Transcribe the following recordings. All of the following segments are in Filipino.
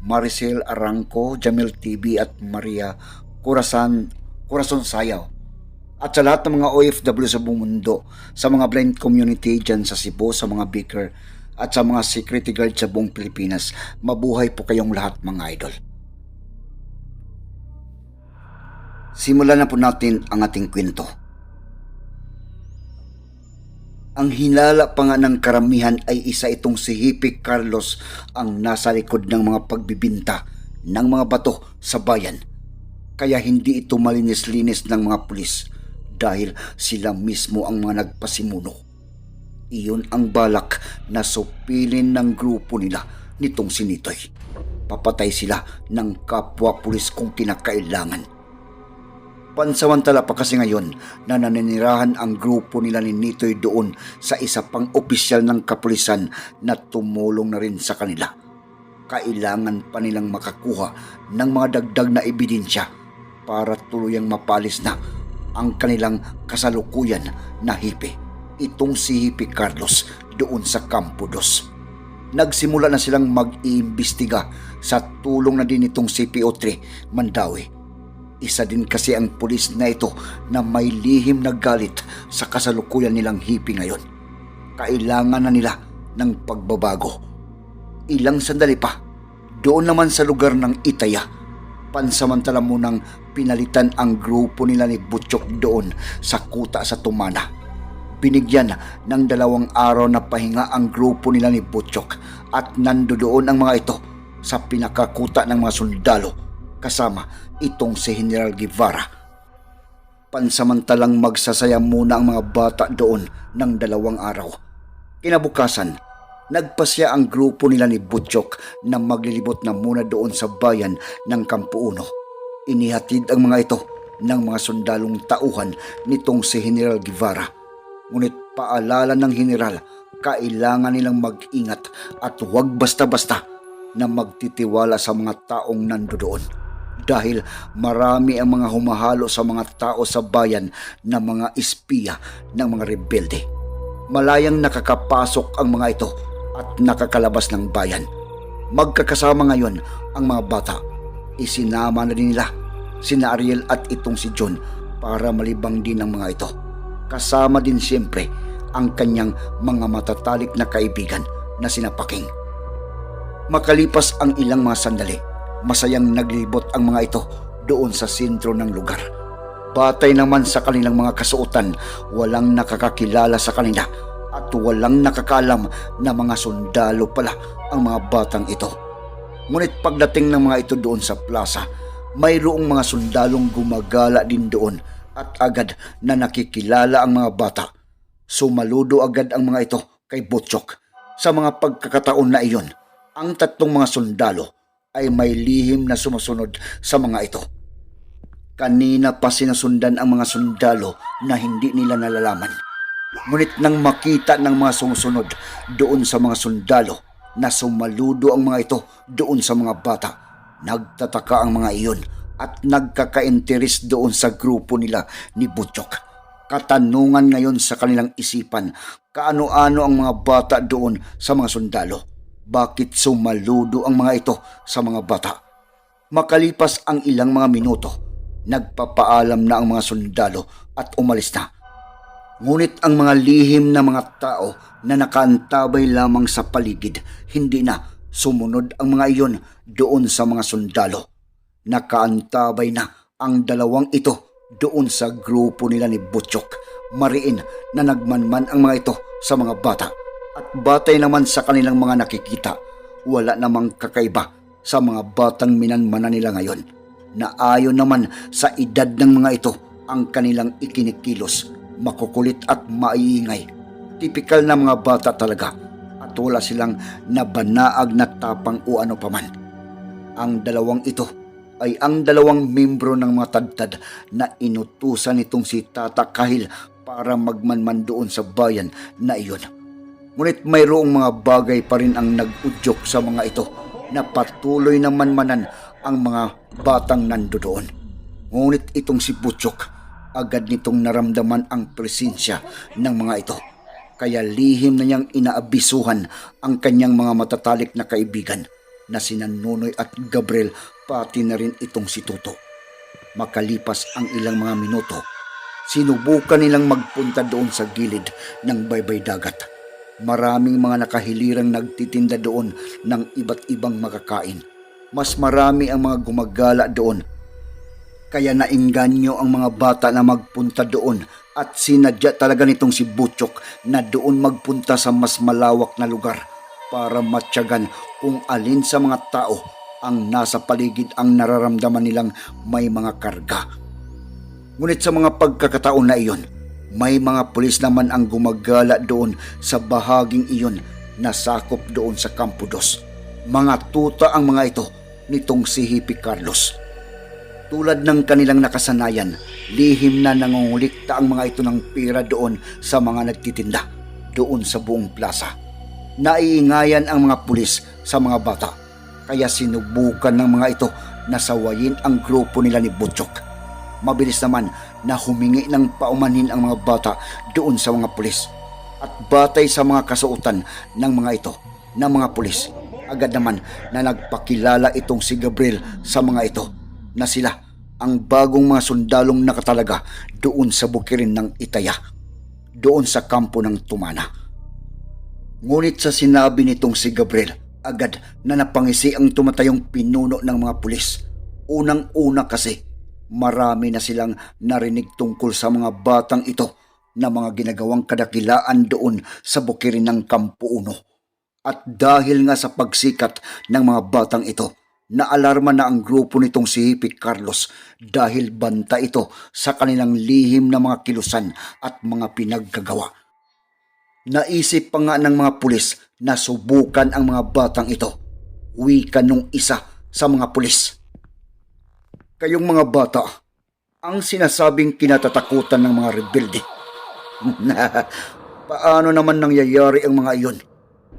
Maricel Arangco, Jamil TV at Maria Corazon, Corazon Sayaw. At sa lahat ng mga OFW sa buong mundo, sa mga blind community dyan sa Cebu, sa mga baker, at sa mga security guard sa buong Pilipinas, mabuhay po kayong lahat mga idol. Simulan na po natin ang ating kwento. Ang hinala pa nga ng karamihan ay isa itong si Hippie Carlos ang nasa likod ng mga pagbibinta ng mga bato sa bayan. Kaya hindi ito malinis-linis ng mga pulis dahil sila mismo ang mga nagpasimuno. Iyon ang balak na supilin ng grupo nila nitong sinitoy. Papatay sila ng kapwa pulis kung kinakailangan. Pansamantala pa kasi ngayon na naninirahan ang grupo nila ni Nitoy doon sa isa pang opisyal ng kapulisan na tumulong na rin sa kanila. Kailangan pa nilang makakuha ng mga dagdag na ebidensya para tuluyang mapalis na ang kanilang kasalukuyan na hipi. Itong si Hipi Carlos doon sa Campo Dos. Nagsimula na silang mag-iimbestiga sa tulong na din itong CPO3 Mandawi isa din kasi ang pulis na ito na may lihim na galit sa kasalukuyan nilang hipi ngayon. Kailangan na nila ng pagbabago. Ilang sandali pa, doon naman sa lugar ng Itaya, pansamantala munang pinalitan ang grupo nila ni Butchok doon sa kuta sa Tumana. Binigyan ng dalawang araw na pahinga ang grupo nila ni Butchok at nando doon ang mga ito sa pinakakuta ng mga sundalo kasama itong si General Guevara. Pansamantalang magsasaya muna ang mga bata doon ng dalawang araw. Kinabukasan, nagpasya ang grupo nila ni Butchok na maglilibot na muna doon sa bayan ng Kampo Uno. Inihatid ang mga ito ng mga sundalong tauhan nitong si General Guevara. Ngunit paalala ng General, kailangan nilang mag-ingat at huwag basta-basta na magtitiwala sa mga taong nandoon dahil marami ang mga humahalo sa mga tao sa bayan na mga espiya ng mga rebelde. Malayang nakakapasok ang mga ito at nakakalabas ng bayan. Magkakasama ngayon ang mga bata. Isinama na din nila sina Ariel at itong si John para malibang din ang mga ito. Kasama din siyempre ang kanyang mga matatalik na kaibigan na sinapaking. Makalipas ang ilang mga sandali, Masayang naglibot ang mga ito doon sa sentro ng lugar. Batay naman sa kanilang mga kasuotan, walang nakakakilala sa kanila at walang nakakaalam na mga sundalo pala ang mga batang ito. Ngunit pagdating ng mga ito doon sa plaza, mayroong mga sundalong gumagala din doon at agad na nakikilala ang mga bata. Sumaludo agad ang mga ito kay Butchok. Sa mga pagkakataon na iyon, ang tatlong mga sundalo ay may lihim na sumusunod sa mga ito. Kanina pa sinasundan ang mga sundalo na hindi nila nalalaman. Ngunit nang makita ng mga sumusunod doon sa mga sundalo na sumaludo ang mga ito doon sa mga bata, nagtataka ang mga iyon at nagkaka-interes doon sa grupo nila ni Butchok. Katanungan ngayon sa kanilang isipan, kaano-ano ang mga bata doon sa mga sundalo bakit sumaludo ang mga ito sa mga bata. Makalipas ang ilang mga minuto, nagpapaalam na ang mga sundalo at umalis na. Ngunit ang mga lihim na mga tao na nakaantabay lamang sa paligid, hindi na sumunod ang mga iyon doon sa mga sundalo. Nakaantabay na ang dalawang ito doon sa grupo nila ni Butchok. Mariin na nagmanman ang mga ito sa mga bata at batay naman sa kanilang mga nakikita, wala namang kakaiba sa mga batang minanmana nila ngayon na ayon naman sa edad ng mga ito ang kanilang ikinikilos, makukulit at maiingay. Tipikal na mga bata talaga at wala silang nabanaag na tapang o ano paman. Ang dalawang ito ay ang dalawang membro ng mga tadtad na inutusan nitong si Tata Kahil para magmanman doon sa bayan na iyon. Ngunit mayroong mga bagay pa rin ang nag-udyok sa mga ito na patuloy na manmanan ang mga batang nandoon. Ngunit itong si Butchok, agad nitong naramdaman ang presensya ng mga ito. Kaya lihim na niyang inaabisuhan ang kanyang mga matatalik na kaibigan na sina Nonoy at Gabriel pati na rin itong si Tuto. Makalipas ang ilang mga minuto, sinubukan nilang magpunta doon sa gilid ng baybay dagat. Maraming mga nakahilirang nagtitinda doon ng iba't ibang makakain. Mas marami ang mga gumagala doon. Kaya nainganyo ang mga bata na magpunta doon at sinadya talaga nitong si Butchok na doon magpunta sa mas malawak na lugar para matyagan kung alin sa mga tao ang nasa paligid ang nararamdaman nilang may mga karga. Ngunit sa mga pagkakataon na iyon, may mga pulis naman ang gumagala doon sa bahaging iyon na sakop doon sa Campo Dos. Mga tuta ang mga ito nitong si Hippie Carlos. Tulad ng kanilang nakasanayan, lihim na nangungulikta ang mga ito ng pera doon sa mga nagtitinda doon sa buong plaza. Naiingayan ang mga pulis sa mga bata kaya sinubukan ng mga ito na sawayin ang grupo nila ni Butchok. Mabilis naman na humingi ng paumanhin ang mga bata doon sa mga pulis. At batay sa mga kasuotan ng mga ito na mga pulis, agad naman na nagpakilala itong si Gabriel sa mga ito na sila ang bagong mga sundalong nakatalaga doon sa bukirin ng Itaya, doon sa kampo ng Tumana. Ngunit sa sinabi nitong si Gabriel, agad na napangisi ang tumatayong pinuno ng mga pulis. Unang-una kasi, marami na silang narinig tungkol sa mga batang ito na mga ginagawang kadakilaan doon sa bukirin ng Kampo Uno. At dahil nga sa pagsikat ng mga batang ito, naalarma na ang grupo nitong si Hippie Carlos dahil banta ito sa kanilang lihim na mga kilusan at mga pinaggagawa. Naisip pa nga ng mga pulis na subukan ang mga batang ito. Wika nung isa sa mga pulis. Kayong mga bata, ang sinasabing kinatatakutan ng mga rebelde. Paano naman nangyayari ang mga iyon?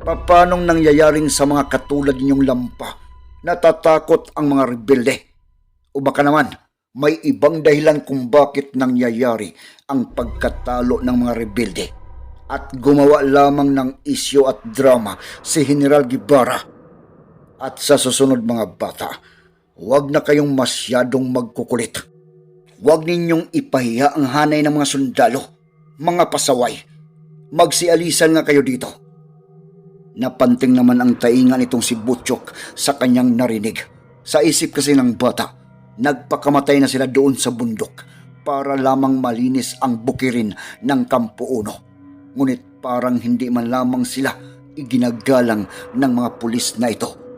Paanong nangyayaring sa mga katulad ninyong lampa? Natatakot ang mga rebelde? O baka naman, may ibang dahilan kung bakit nangyayari ang pagkatalo ng mga rebelde at gumawa lamang ng isyo at drama si General Guevara. At sa susunod mga bata, huwag na kayong masyadong magkukulit. Huwag ninyong ipahiya ang hanay ng mga sundalo, mga pasaway. Magsialisan nga kayo dito. Napanting naman ang taingan itong si Butchok sa kanyang narinig. Sa isip kasi ng bata, nagpakamatay na sila doon sa bundok para lamang malinis ang bukirin ng Kampo Uno. Ngunit parang hindi man lamang sila iginagalang ng mga pulis na ito.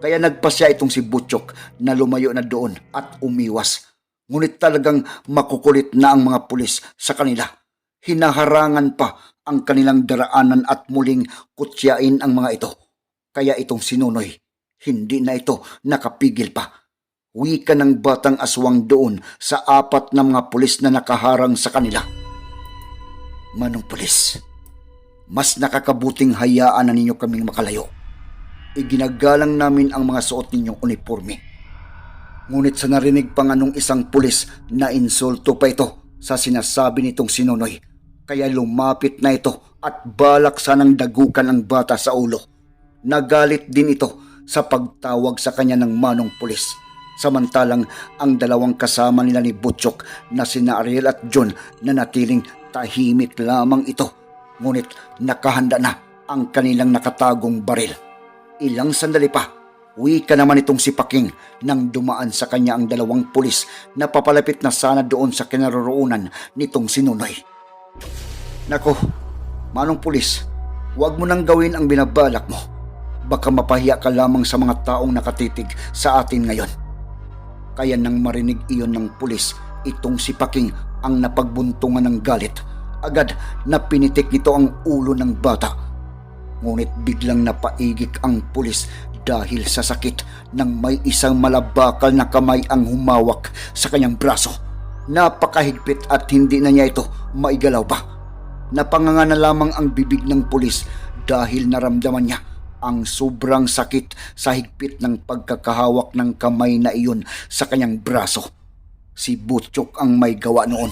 Kaya nagpasya itong si Butchok na lumayo na doon at umiwas. Ngunit talagang makukulit na ang mga pulis sa kanila. Hinaharangan pa ang kanilang daraanan at muling kutyain ang mga ito. Kaya itong sinunoy, hindi na ito nakapigil pa. Wika ng batang aswang doon sa apat na mga pulis na nakaharang sa kanila. Manong pulis, mas nakakabuting hayaan na ninyo kaming makalayo. Iginagalang namin ang mga suot ninyong uniforme. Ngunit sa narinig pa nga nung isang pulis na insulto pa ito sa sinasabi nitong sinunoy, kaya lumapit na ito at balak sanang dagukan ang bata sa ulo. Nagalit din ito sa pagtawag sa kanya ng manong pulis. Samantalang ang dalawang kasama nila ni Butchok na sina Ariel at John na natiling tahimik lamang ito. Ngunit nakahanda na ang kanilang nakatagong baril. Ilang sandali pa, wika naman itong si Paking nang dumaan sa kanya ang dalawang pulis na papalapit na sana doon sa kinaroroonan nitong sinunoy. Nako, manong pulis, huwag mo nang gawin ang binabalak mo. Baka mapahiya ka lamang sa mga taong nakatitig sa atin ngayon. Kaya nang marinig iyon ng pulis, itong si Paking ang napagbuntungan ng galit. Agad na pinitik nito ang ulo ng bata. Ngunit biglang napaigik ang pulis dahil sa sakit ng may isang malabakal na kamay ang humawak sa kanyang braso. Napakahigpit at hindi na niya ito maigalaw pa. Napanganga na lamang ang bibig ng pulis dahil naramdaman niya ang sobrang sakit sa higpit ng pagkakahawak ng kamay na iyon sa kanyang braso. Si Butchok ang may gawa noon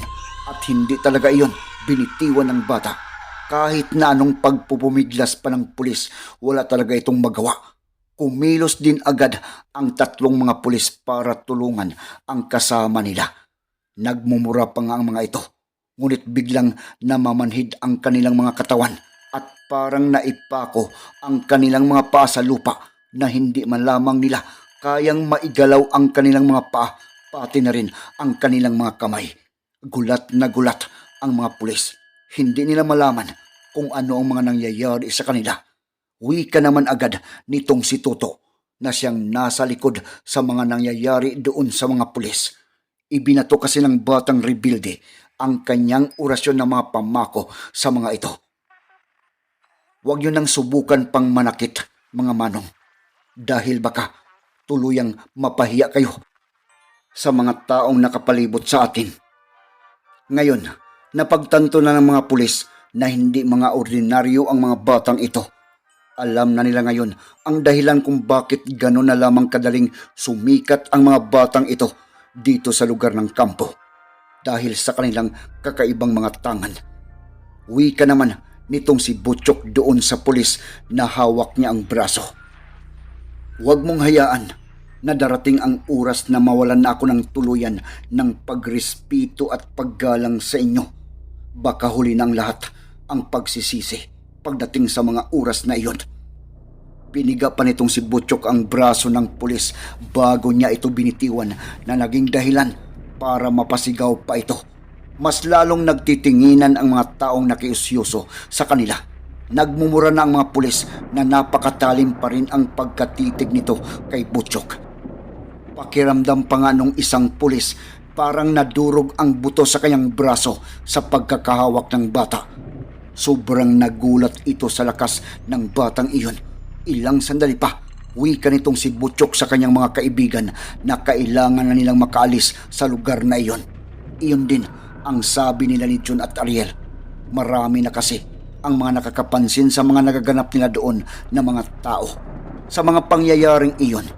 at hindi talaga iyon binitiwan ng bata. Kahit na anong pagpupumiglas pa ng pulis, wala talaga itong magawa. Kumilos din agad ang tatlong mga pulis para tulungan ang kasama nila. Nagmumura pa nga ang mga ito, ngunit biglang namamanhid ang kanilang mga katawan at parang naipako ang kanilang mga paa sa lupa na hindi man lamang nila kayang maigalaw ang kanilang mga paa pati na rin ang kanilang mga kamay. Gulat na gulat ang mga pulis. Hindi nila malaman kung ano ang mga nangyayari sa kanila. Wika naman agad nitong si Toto na siyang nasa likod sa mga nangyayari doon sa mga pulis. Ibinato kasi ng batang rebuilde ang kanyang orasyon ng mga pamako sa mga ito. Huwag yun nang subukan pang manakit, mga manong. Dahil baka tuluyang mapahiya kayo sa mga taong nakapalibot sa atin. Ngayon, napagtanto na ng mga pulis na hindi mga ordinaryo ang mga batang ito. Alam na nila ngayon ang dahilan kung bakit gano'n na lamang kadaling sumikat ang mga batang ito dito sa lugar ng kampo. Dahil sa kanilang kakaibang mga tangan. Wika naman nitong si Butchok doon sa pulis na hawak niya ang braso. Huwag mong hayaan na darating ang oras na mawalan na ako ng tuluyan ng pagrespeto at paggalang sa inyo. Baka huli ng lahat ang pagsisisi pagdating sa mga oras na iyon. Piniga pa nitong si Butchok ang braso ng pulis bago niya ito binitiwan na naging dahilan para mapasigaw pa ito. Mas lalong nagtitinginan ang mga taong nakiusyoso sa kanila. Nagmumura na ang mga pulis na napakatalim pa rin ang pagkatitig nito kay Butchok. Pakiramdam pa nga nung isang pulis parang nadurog ang buto sa kanyang braso sa pagkakahawak ng bata. Sobrang nagulat ito sa lakas ng batang iyon. Ilang sandali pa, wika nitong si Butchok sa kanyang mga kaibigan na kailangan na nilang makaalis sa lugar na iyon. Iyon din ang sabi nila ni Jun at Ariel. Marami na kasi ang mga nakakapansin sa mga nagaganap nila doon na mga tao. Sa mga pangyayaring iyon,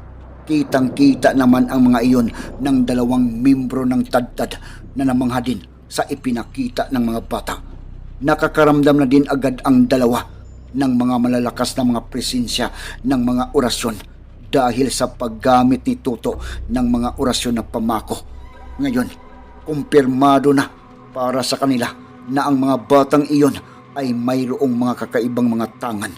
kitang-kita naman ang mga iyon ng dalawang membro ng tadtad na namangha din sa ipinakita ng mga bata. Nakakaramdam na din agad ang dalawa ng mga malalakas na mga presensya ng mga orasyon dahil sa paggamit ni Tuto ng mga orasyon na pamako. Ngayon, kumpirmado na para sa kanila na ang mga batang iyon ay mayroong mga kakaibang mga tangan.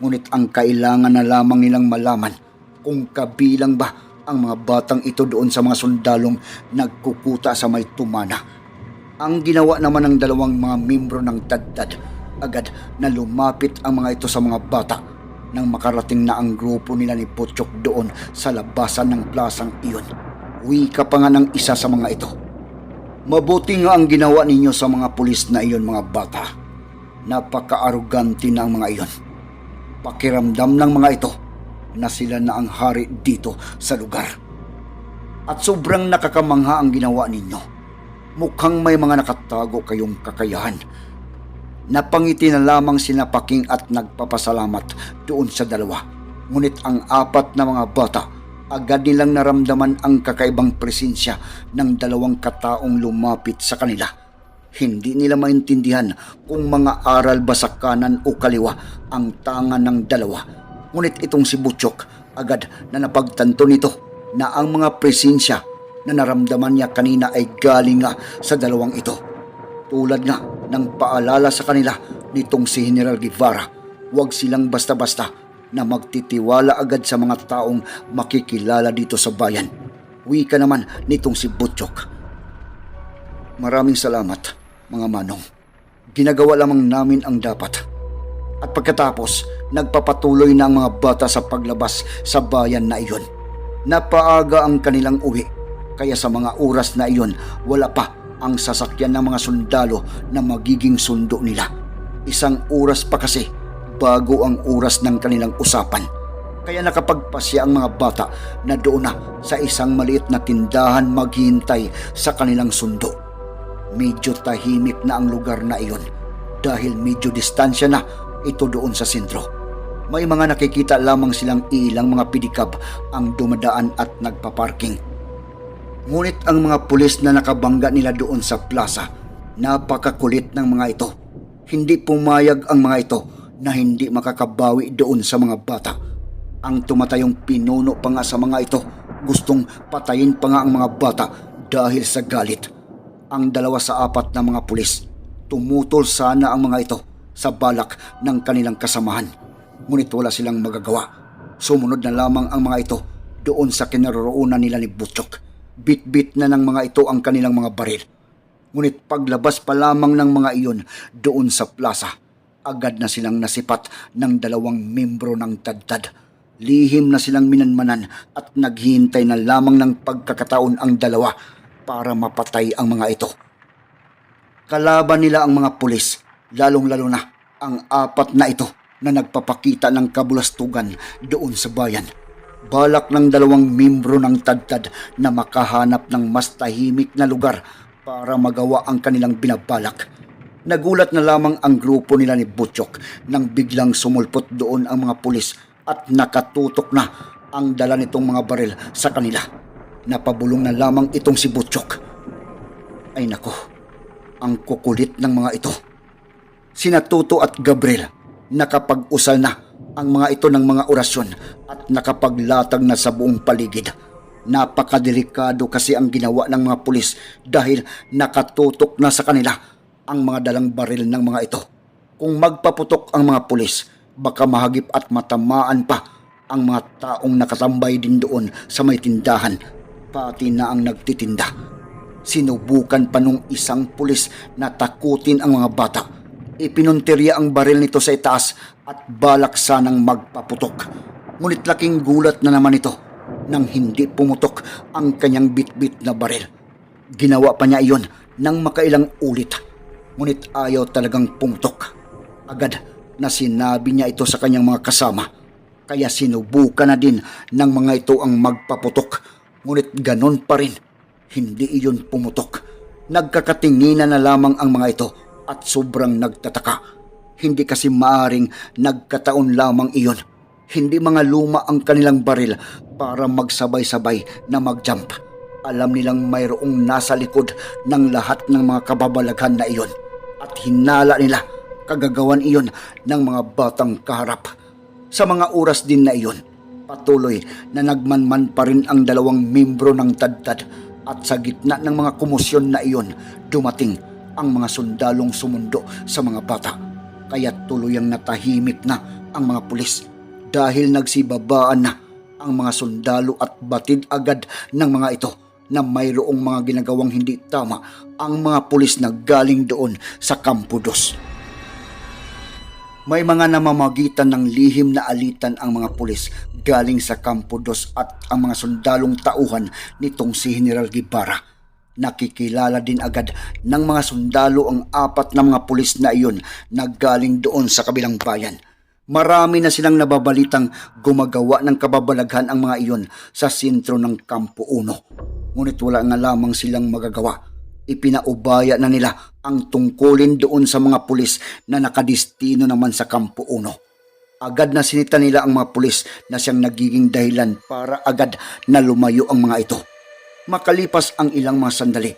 Ngunit ang kailangan na lamang nilang malaman kung kabilang ba ang mga batang ito doon sa mga sundalong nagkukuta sa may tumana. Ang ginawa naman ng dalawang mga membro ng Taddad, agad na lumapit ang mga ito sa mga bata nang makarating na ang grupo nila ni Potchok doon sa labasan ng plasang iyon. Wika pa nga ng isa sa mga ito. Mabuti nga ang ginawa ninyo sa mga pulis na iyon mga bata. Napaka-arugante na mga iyon. Pakiramdam ng mga ito na sila na ang hari dito sa lugar. At sobrang nakakamangha ang ginawa ninyo. Mukhang may mga nakatago kayong kakayahan. Napangiti na lamang sina Paking at nagpapasalamat doon sa dalawa. Ngunit ang apat na mga bata agad nilang naramdaman ang kakaibang presensya ng dalawang kataong lumapit sa kanila. Hindi nila maintindihan kung mga aral ba sa kanan o kaliwa ang tangan ng dalawa. Ngunit itong si Butchok agad na napagtanto nito na ang mga presensya na naramdaman niya kanina ay galing nga sa dalawang ito. Tulad nga ng paalala sa kanila nitong si General Guevara, huwag silang basta-basta na magtitiwala agad sa mga taong makikilala dito sa bayan. Wika naman nitong si Butchok. Maraming salamat, mga manong. Ginagawa lamang namin ang dapat. At pagkatapos, nagpapatuloy na ang mga bata sa paglabas sa bayan na iyon. Napaaga ang kanilang uwi, kaya sa mga oras na iyon, wala pa ang sasakyan ng mga sundalo na magiging sundo nila. Isang oras pa kasi bago ang oras ng kanilang usapan. Kaya nakapagpasya ang mga bata na doon na sa isang maliit na tindahan maghintay sa kanilang sundo. Medyo tahimik na ang lugar na iyon dahil medyo distansya na ito doon sa sentro. May mga nakikita lamang silang ilang mga pidikab ang dumadaan at nagpaparking. Ngunit ang mga pulis na nakabangga nila doon sa plaza, napakakulit ng mga ito. Hindi pumayag ang mga ito na hindi makakabawi doon sa mga bata. Ang tumatayong pinuno pa nga sa mga ito, gustong patayin pa nga ang mga bata dahil sa galit. Ang dalawa sa apat na mga pulis, tumutol sana ang mga ito sa balak ng kanilang kasamahan. Ngunit wala silang magagawa. Sumunod na lamang ang mga ito doon sa kinaroroonan nila ni Butchok. Bit-bit na ng mga ito ang kanilang mga baril. Ngunit paglabas pa lamang ng mga iyon doon sa plaza, agad na silang nasipat ng dalawang membro ng tadtad. Lihim na silang minanmanan at naghihintay na lamang ng pagkakataon ang dalawa para mapatay ang mga ito. Kalaban nila ang mga pulis, lalong-lalo na ang apat na ito na nagpapakita ng kabulastugan doon sa bayan. Balak ng dalawang membro ng tadtad na makahanap ng mas tahimik na lugar para magawa ang kanilang binabalak. Nagulat na lamang ang grupo nila ni Butchok nang biglang sumulpot doon ang mga pulis at nakatutok na ang dala nitong mga baril sa kanila. Napabulong na lamang itong si Butchok. Ay nako, ang kukulit ng mga ito. Sina Tuto at Gabriel nakapag-usal na ang mga ito ng mga orasyon at nakapaglatag na sa buong paligid. Napakadelikado kasi ang ginawa ng mga pulis dahil nakatutok na sa kanila ang mga dalang baril ng mga ito. Kung magpaputok ang mga pulis, baka mahagip at matamaan pa ang mga taong nakatambay din doon sa may tindahan, pati na ang nagtitinda. Sinubukan pa nung isang pulis na takutin ang mga bata. Ipinuntirya ang baril nito sa itaas at balak sanang magpaputok. Ngunit laking gulat na naman ito nang hindi pumutok ang kanyang bitbit na baril. Ginawa pa niya iyon nang makailang ulit. Ngunit ayaw talagang pumutok. Agad na sinabi niya ito sa kanyang mga kasama. Kaya sinubukan na din ng mga ito ang magpaputok. Ngunit ganon pa rin. Hindi iyon pumutok. Nagkakatinginan na lamang ang mga ito at sobrang nagtataka. Hindi kasi maaring nagkataon lamang iyon. Hindi mga luma ang kanilang baril para magsabay-sabay na mag-jump. Alam nilang mayroong nasa likod ng lahat ng mga kababalaghan na iyon. At hinala nila kagagawan iyon ng mga batang kaharap. Sa mga oras din na iyon, patuloy na nagmanman pa rin ang dalawang membro ng tadtad at sa gitna ng mga komosyon na iyon, dumating ang mga sundalong sumundo sa mga bata. Kaya tuluyang natahimik na ang mga pulis dahil nagsibabaan na ang mga sundalo at batid agad ng mga ito na mayroong mga ginagawang hindi tama ang mga pulis na galing doon sa Kampo Dos. May mga namamagitan ng lihim na alitan ang mga pulis galing sa Kampo Dos at ang mga sundalong tauhan nitong si General Guevara. Nakikilala din agad ng mga sundalo ang apat na mga pulis na iyon na galing doon sa kabilang bayan. Marami na silang nababalitang gumagawa ng kababalaghan ang mga iyon sa sentro ng Kampo 1. Ngunit wala nga lamang silang magagawa ipinaubaya na nila ang tungkulin doon sa mga pulis na nakadistino naman sa Kampo 1. Agad na sinita nila ang mga pulis na siyang nagiging dahilan para agad na lumayo ang mga ito. Makalipas ang ilang mga sandali,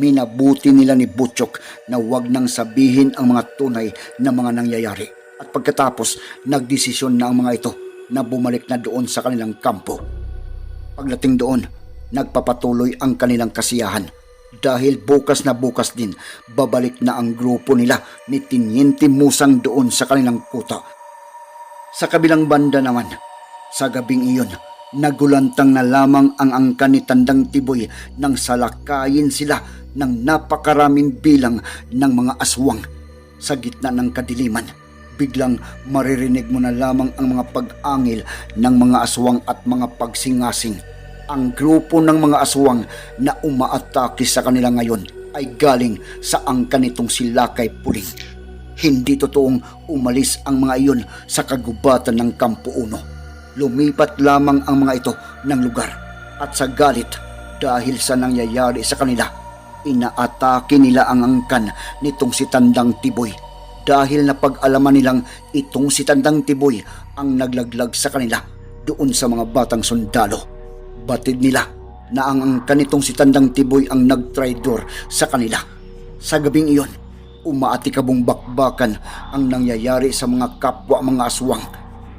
minabuti nila ni Butchok na wag nang sabihin ang mga tunay na mga nangyayari. At pagkatapos, nagdesisyon na ang mga ito na bumalik na doon sa kanilang kampo. Pagdating doon, nagpapatuloy ang kanilang kasiyahan dahil bukas na bukas din babalik na ang grupo nila ni Tiniente Musang doon sa kanilang kuta. Sa kabilang banda naman, sa gabing iyon, nagulantang na lamang ang angka ni Tandang Tiboy nang salakayin sila ng napakaraming bilang ng mga aswang sa gitna ng kadiliman. Biglang maririnig mo na lamang ang mga pag-angil ng mga aswang at mga pagsingasing ang grupo ng mga aswang na umaatake sa kanila ngayon ay galing sa angka nitong si Lakay Puling. Hindi totoong umalis ang mga iyon sa kagubatan ng Kampo Uno. Lumipat lamang ang mga ito ng lugar at sa galit dahil sa nangyayari sa kanila, inaatake nila ang angkan nitong si Tandang Tiboy dahil napag-alaman nilang itong si Tandang Tiboy ang naglaglag sa kanila doon sa mga batang sundalo. Batid nila na ang angkan nitong si Tandang Tiboy ang nagtraidor sa kanila. Sa gabing iyon, umaatikabong bakbakan ang nangyayari sa mga kapwa mga aswang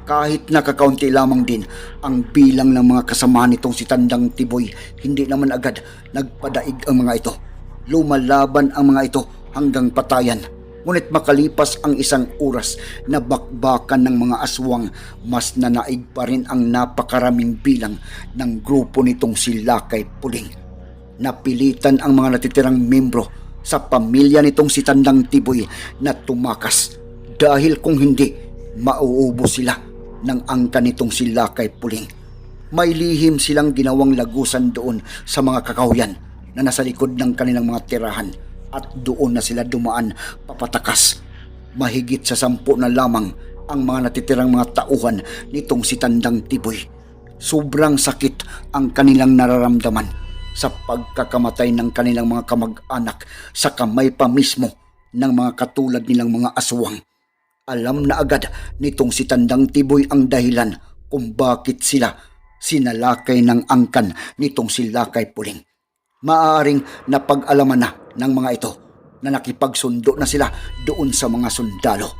kahit nakakaunti lamang din ang bilang ng mga kasamahan nitong si Tandang Tiboy, hindi naman agad nagpadaig ang mga ito. Lumalaban ang mga ito hanggang patayan. Ngunit makalipas ang isang oras na bakbakan ng mga aswang, mas nanaig pa rin ang napakaraming bilang ng grupo nitong si Lakay Puling. Napilitan ang mga natitirang membro sa pamilya nitong si Tandang Tiboy na tumakas dahil kung hindi, mauubos sila ng angka nitong si Lakay Puling. May lihim silang ginawang lagusan doon sa mga kakahuyan na nasa likod ng kanilang mga tirahan at doon na sila dumaan papatakas. Mahigit sa sampu na lamang ang mga natitirang mga tauhan nitong si Tandang Tiboy. Sobrang sakit ang kanilang nararamdaman sa pagkakamatay ng kanilang mga kamag-anak sa kamay pa mismo ng mga katulad nilang mga aswang. Alam na agad nitong si Tandang Tiboy ang dahilan kung bakit sila sinalakay ng angkan nitong si Lakay Puling. Maaaring napag-alaman na ng mga ito na nakipagsundo na sila doon sa mga sundalo.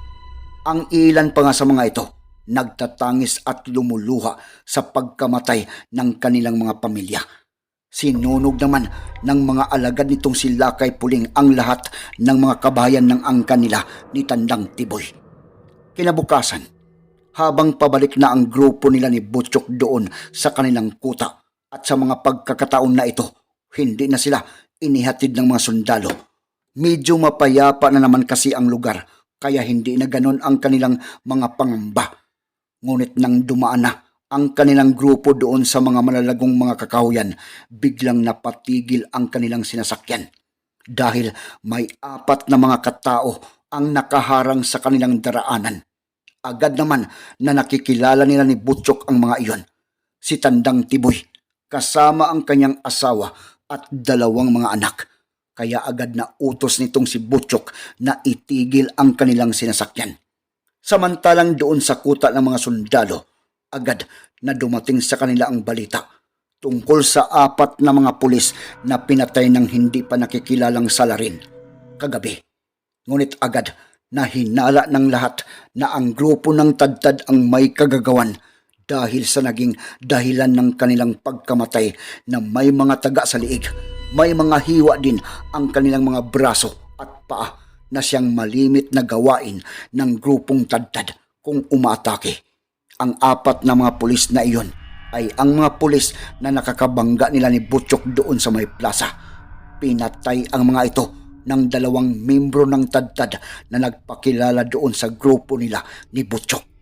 Ang ilan pa nga sa mga ito nagtatangis at lumuluha sa pagkamatay ng kanilang mga pamilya. Sinunog naman ng mga alagad nitong si Lakay Puling ang lahat ng mga kabayan ng angkan nila ni Tandang Tiboy. Kinabukasan, habang pabalik na ang grupo nila ni Butchok doon sa kanilang kuta at sa mga pagkakataon na ito, hindi na sila inihatid ng mga sundalo. Medyo mapayapa na naman kasi ang lugar kaya hindi na ganon ang kanilang mga pangamba. Ngunit nang dumaan na ang kanilang grupo doon sa mga malalagong mga kakahuyan, biglang napatigil ang kanilang sinasakyan. Dahil may apat na mga katao ang nakaharang sa kanilang daraanan. Agad naman na nakikilala nila ni Butchok ang mga iyon. Si Tandang Tiboy, kasama ang kanyang asawa at dalawang mga anak. Kaya agad na utos nitong si Butchok na itigil ang kanilang sinasakyan. Samantalang doon sa kuta ng mga sundalo, agad na dumating sa kanila ang balita tungkol sa apat na mga pulis na pinatay ng hindi pa nakikilalang salarin kagabi. Ngunit agad na hinala ng lahat na ang grupo ng tadtad ang may kagagawan dahil sa naging dahilan ng kanilang pagkamatay na may mga taga sa liig, may mga hiwa din ang kanilang mga braso at paa na siyang malimit na gawain ng grupong tadtad kung umaatake. Ang apat na mga pulis na iyon ay ang mga pulis na nakakabangga nila ni Butchok doon sa may plaza. Pinatay ang mga ito ng dalawang membro ng tadtad na nagpakilala doon sa grupo nila ni Butchok.